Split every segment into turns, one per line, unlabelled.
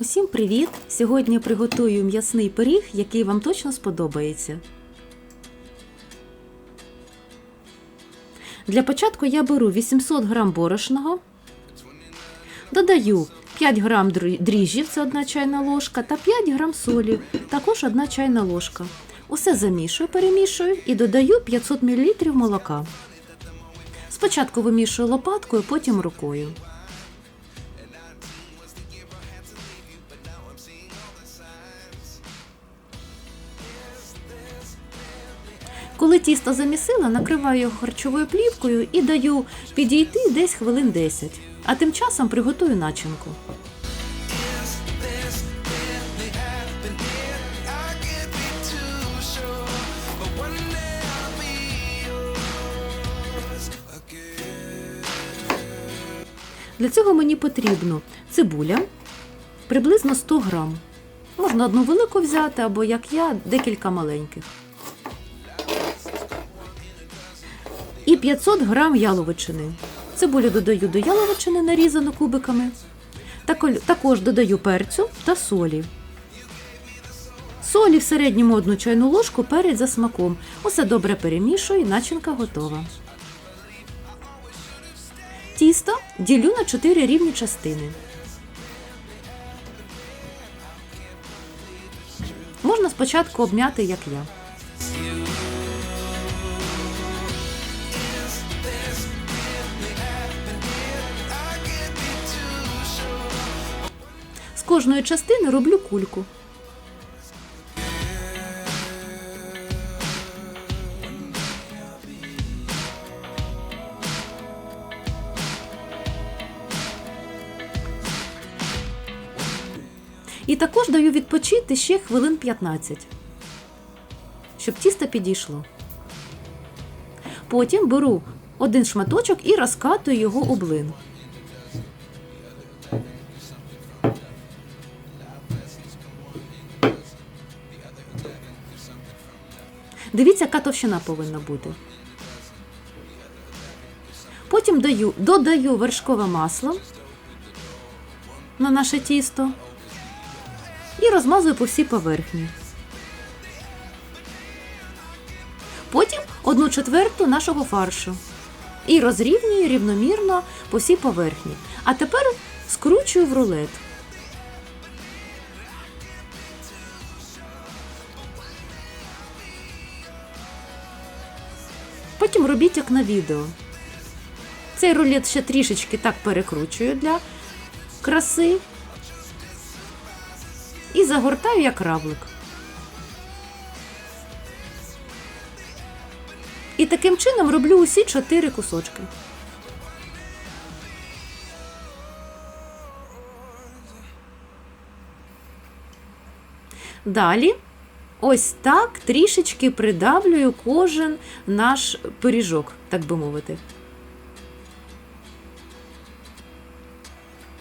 Усім привіт! Сьогодні приготую м'ясний пиріг, який вам точно сподобається. Для початку я беру 800 г борошного, додаю 5 г дріжджів, це 1 чайна ложка, та 5 г солі, також 1 чайна ложка. Усе замішую, перемішую і додаю 500 мл молока. Спочатку вимішую лопаткою, потім рукою. Коли тісто замісила, накриваю його харчовою плівкою і даю підійти десь хвилин 10. А тим часом приготую начинку. Для цього мені потрібно цибуля приблизно 100 грам. Можна одну велику взяти, або як я, декілька маленьких. І 500 грам яловичини. Цибулю додаю до яловичини, нарізану кубиками. Також додаю перцю та солі. Солі в середньому одну чайну ложку, перець за смаком. Усе добре перемішую, начинка готова. Тісто ділю на 4 рівні частини. Можна спочатку обмяти, як я. Кожної частини роблю кульку. І також даю відпочити ще хвилин 15, щоб тісто підійшло. Потім беру один шматочок і розкатую його у Дивіться, яка товщина повинна бути. Потім даю, додаю вершкове масло на наше тісто і розмазую по всій поверхні. Потім одну четверту нашого фаршу. І розрівнюю рівномірно по всій поверхні. А тепер скручую в рулет. Потім робіть як на відео. Цей рулет ще трішечки так перекручую для краси і загортаю як равлик. І таким чином роблю усі чотири кусочки. Далі ось так трішечки придавлюю кожен наш пиріжок, так би мовити.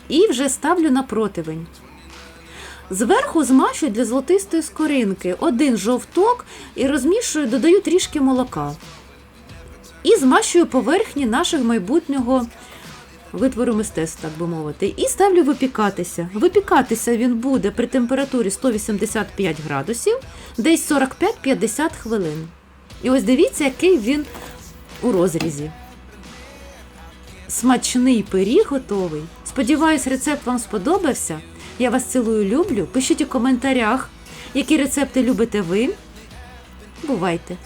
І вже ставлю на противень. Зверху змащую для золотистої скоринки один жовток і розмішую, додаю трішки молока. І змащую поверхні нашого майбутнього витвору мистецтва, так би мовити. І ставлю випікатися. Випікатися він буде при температурі 185 градусів, десь 45-50 хвилин. І ось дивіться, який він у розрізі. Смачний пиріг готовий. Сподіваюсь, рецепт вам сподобався. Я вас цілую, люблю. Пишіть у коментарях, які рецепти любите ви. Бувайте!